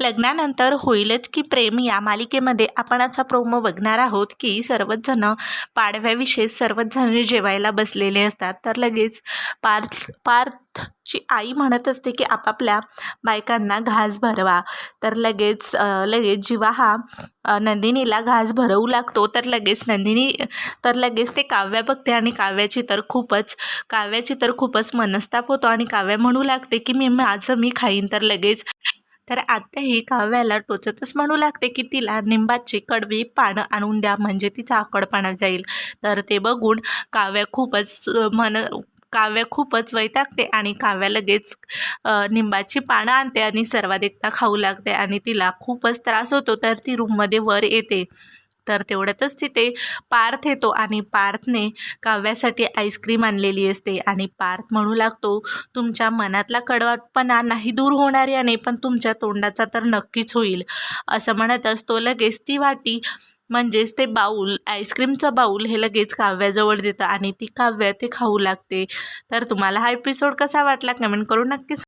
लग्नानंतर होईलच की प्रेम या मालिकेमध्ये आपण असा प्रोमो बघणार आहोत की सर्वच जण पाडव्याविषयी सर्वच जण जेवायला बसलेले असतात. तर लगेच पार्थ पार्थची आई म्हणत असते की आपापल्या बायकांना घास भरवा. तर लगेच लगेच जिवा हा नंदिनीला घास भरवू लागतो. तर लगेच नंदिनी तर लगेच ते काव्या बघते आणि काव्याची तर खूपच काव्याची तर खूपच मनस्ताप होतो आणि काव्या म्हणू लागते की मी माझं मी खाईन. तर लगेच तर आता ही काव्याला टोचतच म्हणू लागते की तिला निंबाची कडवी पानं आणून द्या म्हणजे तिचा आकडपणा जाईल. तर ते बघून काव्या खूपच मन काव्या खूपच वैतागते आणि काव्या लगेच निंबाची पानं आणते आणि सर्वात एकदा खाऊ लागते आणि तिला खूपच त्रास होतो. तर ती रूममध्ये वर येते. तर तेवढ्यातच तिथे पार्थ येतो आणि पार्थने काव्यासाठी आईस्क्रीम आणलेली असते आणि पार्थ म्हणू लागतो तुमच्या मनातला कडवाटपणा नाही दूर होणार याने पण तुमच्या तोंडाचा तर नक्कीच होईल. असं म्हणतच तो लगेच ती वाटी म्हणजेच ते बाऊल आईस्क्रीमचं बाऊल हे लगेच काव्याजवळ देतं आणि ती काव्य ते खाऊ लागते. तर तुम्हाला हा एपिसोड कसा वाटला कमेंट करून नक्कीच